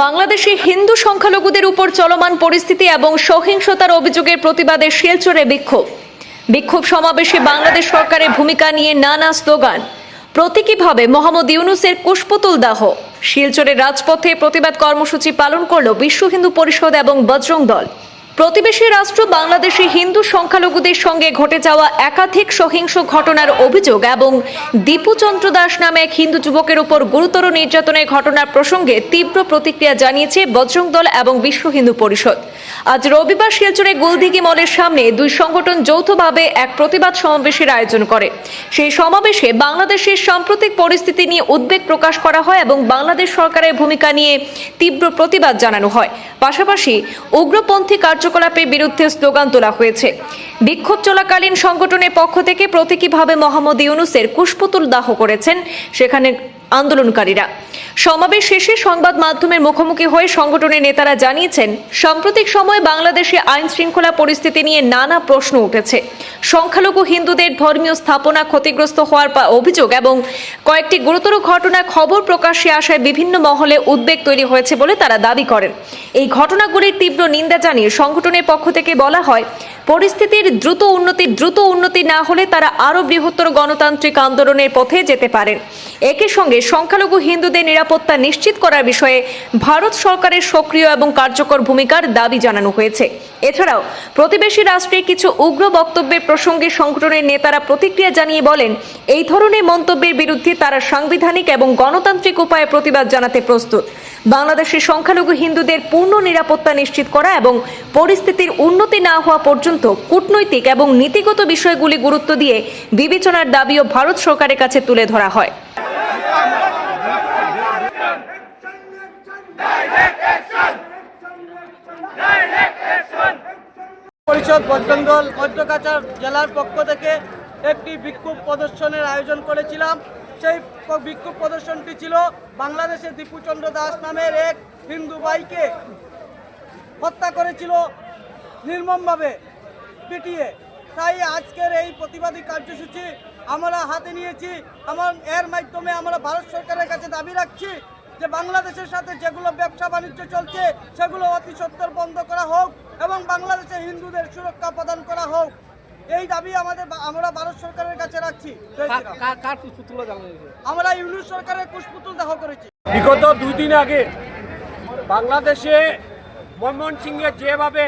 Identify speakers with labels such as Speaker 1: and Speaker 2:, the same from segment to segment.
Speaker 1: বাংলাদেশে হিন্দু সংখ্যালঘুদের উপর চলমান পরিস্থিতি এবং সহিংসতার অভিযোগের প্রতিবাদে শিলচরে বিক্ষোভ। বিক্ষোভ সমাবেশে বাংলাদেশ সরকারের ভূমিকা নিয়ে নানা স্লোগান। প্রতীকীভাবে মোহাম্মদ ইউনুসের কুশপুতুল দাহ। শিলচরের রাজপথে প্রতিবাদ কর্মসূচি পালন করল বিশ্ব হিন্দু পরিষদ এবং বজরং দল। প্রতিবেশী রাষ্ট্র বাংলাদেশে হিন্দু সংখ্যালঘুদের সঙ্গে ঘটে যাওয়া একাধিক সহিংস ঘটনার অভিযোগ এবং দীপুচন্দ্র দাস নামে এক হিন্দু যুবকের উপর গুরুতর নির্যাতনের ঘটনার প্রসঙ্গে তীব্র প্রতিক্রিয়া জানিয়েছে বজরং দল এবং বিশ্ব হিন্দু পরিষদ। আজ রবিবার শিলচরে গোলদিঘি মলের সামনে দুই সংগঠন যৌথভাবে এক প্রতিবাদ সমাবেশের আয়োজন করে। সেই সমাবেশে বাংলাদেশের সাম্প্রতিক পরিস্থিতি নিয়ে উদ্বেগ প্রকাশ করা হয় এবং বাংলাদেশ সরকারের ভূমিকা নিয়ে তীব্র প্রতিবাদ জানানো হয়। পাশাপাশি উগ্রপন্থী কার্যকলাপের বিরুদ্ধে স্লোগান তোলা হয়েছে। বিক্ষোভ চলাকালীন সংগঠনের পক্ষ থেকে প্রতীকীভাবে মোহাম্মদ ইউনুসের কুশপুতুল দাহ করেছেন। সেখানে আন্দোলনকারীরা। সমাবেশ শেষে সংবাদ মাধ্যমের মুখোমুখি হয়ে সংগঠনের নেতারা জানিয়েছেন, সাম্প্রতিক সময়ে বাংলাদেশে আইন শৃঙ্খলা পরিস্থিতি নিয়ে নানা প্রশ্ন উঠেছে। সংখ্যালঘু হিন্দুদের ধর্মীয় স্থাপনা ক্ষতিগ্রস্ত হওয়ার অভিযোগ এবং কয়েকটি গুরুতর ঘটনা খবর প্রকাশ্যে আসায় বিভিন্ন মহলে উদ্বেগ তৈরি হয়েছে বলে তারা দাবি করেন। এই ঘটনাগুলির তীব্র নিন্দা জানিয়ে সংগঠনের পক্ষ থেকে বলা হয়, পরিস্থিতির দ্রুত উন্নতি দ্রুত উন্নতি না হলে তারা আরও বৃহত্তর গণতান্ত্রিক আন্দোলনের পথে যেতে পারেন। একই সঙ্গে সংখ্যালঘু হিন্দুদের নিরাপত্তা নিশ্চিত করার বিষয়ে ভারত সরকারের সক্রিয় এবং কার্যকর ভূমিকার দাবি জানানো হয়েছে। এছাড়াও, প্রতিবেশী রাষ্ট্রের কিছু উগ্র বক্তব্যের প্রসঙ্গে সংগঠনের নেতারা প্রতিক্রিয়া জানিয়ে বলেন, এই ধরনের মন্তব্যের বিরুদ্ধে তারা সাংবিধানিক এবং গণতান্ত্রিক উপায়ে প্রতিবাদ জানাতে প্রস্তুত। বাংলাদেশের সংখ্যালঘু হিন্দুদের পূর্ণ নিরাপত্তা নিশ্চিত করা এবং পরিস্থিতির উন্নতি না হওয়া পর্যন্ত কূটনৈতিক এবং নীতিগত বিষয়গুলি গুরুত্ব দিয়ে বিবেচনার দাবিও ভারত সরকারের কাছে তুলে ধরা হয়।
Speaker 2: পরিষদ বজরঙ্গল মধ্যকাচার জেলার পক্ষ থেকে একটি বিক্ষোভ প্রদর্শনের আয়োজন করেছিলাম। সেই বিক্ষোভ প্রদর্শনটি ছিল বাংলাদেশের দীপুচন্দ্র দাস নামের এক হিন্দু ভাইকে হত্যা করেছিল নির্মমভাবে পিটিয়ে। তাই আজকের এই প্রতিবাদী কার্যসূচি আমরা হাতে নিয়েছি আমার এর মাধ্যমে আমরা ভারত সরকারের কাছে দাবি রাখছি যে বাংলাদেশের সাথে যেগুলো ব্যবসা বাণিজ্য চলছে, সেগুলো অতি সত্তর বন্ধ করা হোক এবং বাংলাদেশে হিন্দুদের সুরক্ষা প্রদান করা হোক। এই দাবি আমাদের আমরা ভারত সরকারের কাছে রাখছি। আমরা ইউনুস সরকারের কুশপুতুল দাহ করেছি।
Speaker 3: বিগত দুই দিন আগে বাংলাদেশে মনমোহন সিংয়ে যেভাবে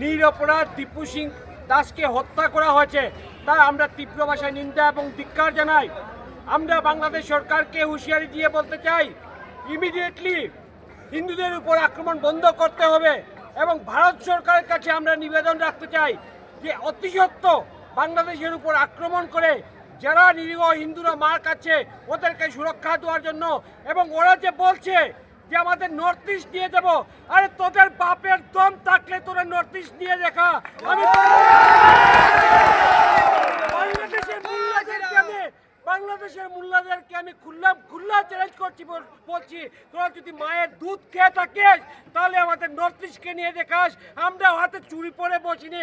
Speaker 3: নিরপরাধ দীপু সিং দাসকে হত্যা করা হয়েছে তা আমরা তীব্র ভাষায় নিন্দা এবং ধিক্কার জানাই। আমরা বাংলাদেশ সরকারকে হুঁশিয়ারি দিয়ে বলতে চাই ইমিডিয়েটলি হিন্দুদের উপর আক্রমণ বন্ধ করতে হবে এবং ভারত সরকারের কাছে আমরা নিবেদন রাখতে চাই যে অতি সত্ত্বর বাংলাদেশের উপর আক্রমণ করে যারা নিরীহ হিন্দুরা মার কাছে ওদেরকে সুরক্ষা দেওয়ার জন্য। এবং ওরা যে বলছে যে আমাদের নর্থ ইস্ট নিয়ে যাব, আরে তোদের বাপের দম থাকলে তোরা নর্থ ইস্ট নিয়ে দেখা। আমি বাংলাদেশের মুল্লাদেরকে আমি বাংলাদেশের মুল্লাদেরকে আমি খুল্লা খুল্লা চ্যালেঞ্জ করছি বলছি, তোরা যদি মায়ের দুধ খেয়ে থাকিস, তাহলে আমাদের নর্থ ইস্টকে নিয়ে দেখাস। আমরা হাতে চুরি পরে বসিনি।